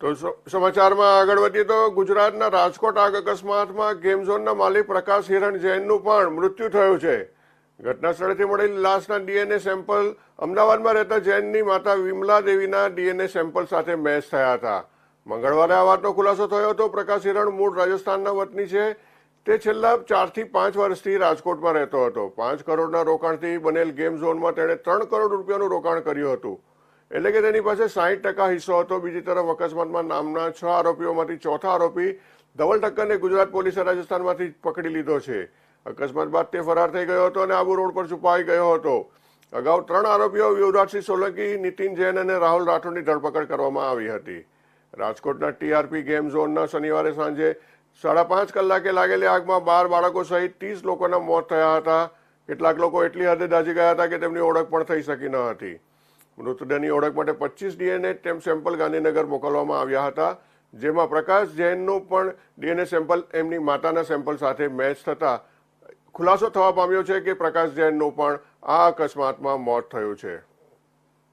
તો સમાચારમાં આગળ વધીએ તો ગુજરાતના રાજકોટ આગ અકસ્માતમાં ગેમ ઝોનના માલિક પ્રકાશ હિરણ જૈનનું પણ મૃત્યુ થયું છે. ઘટના સ્થળેથી મળેલી લાશના ડીએનએ સેમ્પલ અમદાવાદમાં રહેતા જૈનની માતા વિમલા દેવીના ડીએનએ સેમ્પલ સાથે મેચ થયા હતા. મંગળવારે આ વાતનો ખુલાસો થયો હતો. પ્રકાશ હિરણ મૂળ રાજસ્થાનના વતની છે. તે છેલ્લા ચારથી પાંચ વર્ષથી રાજકોટમાં રહેતો હતો. પાંચ કરોડના રોકાણથી બનેલ ગેમ ઝોનમાં તેણે ત્રણ કરોડ રૂપિયાનું રોકાણ કર્યું હતું. એટલે કે તેની પાસે સાહીઠ ટકા હિસ્સો હતો. બીજી તરફ અકસ્માતમાં નામના છ આરોપીઓમાંથી ચોથા આરોપી ધવલ ઠક્કરને ગુજરાત પોલીસે રાજસ્થાનમાંથી પકડી લીધો છે. અકસ્માત બાદ તે ફરાર થઈ ગયો હતો અને આબુ રોડ પર છુપાઈ ગયો હતો. અગાઉ ત્રણ આરોપીઓ યુવરાજસિંહ સોલંકી, નીતિન જૈન અને રાહુલ રાઠોડની ધરપકડ કરવામાં આવી હતી. રાજકોટના ટીઆરપી ગેમ ઝોનના શનિવારે સાંજે સાડા પાંચ કલાકે લાગેલી આગમાં બાર બાળકો સહિત ત્રીસ લોકોના મોત થયા હતા. કેટલાક લોકો એટલી હદે દાઝી ગયા હતા કે તેમની ઓળખ પણ થઈ શકી ન હતી. મૃતદેહની ઓળખ માટે પચીસ ડીએનએ તેમ સેમ્પલ ગાંધીનગર મોકલવામાં આવ્યા હતા, જેમાં પ્રકાશ જૈનનું પણ ડીએનએ સેમ્પલ એમની માતાના સેમ્પલ સાથે મેચ થતા ખુલાસો થવા પામ્યો છે કે પ્રકાશ જૈનનું પણ આ અકસ્માતમાં મોત થયું છે.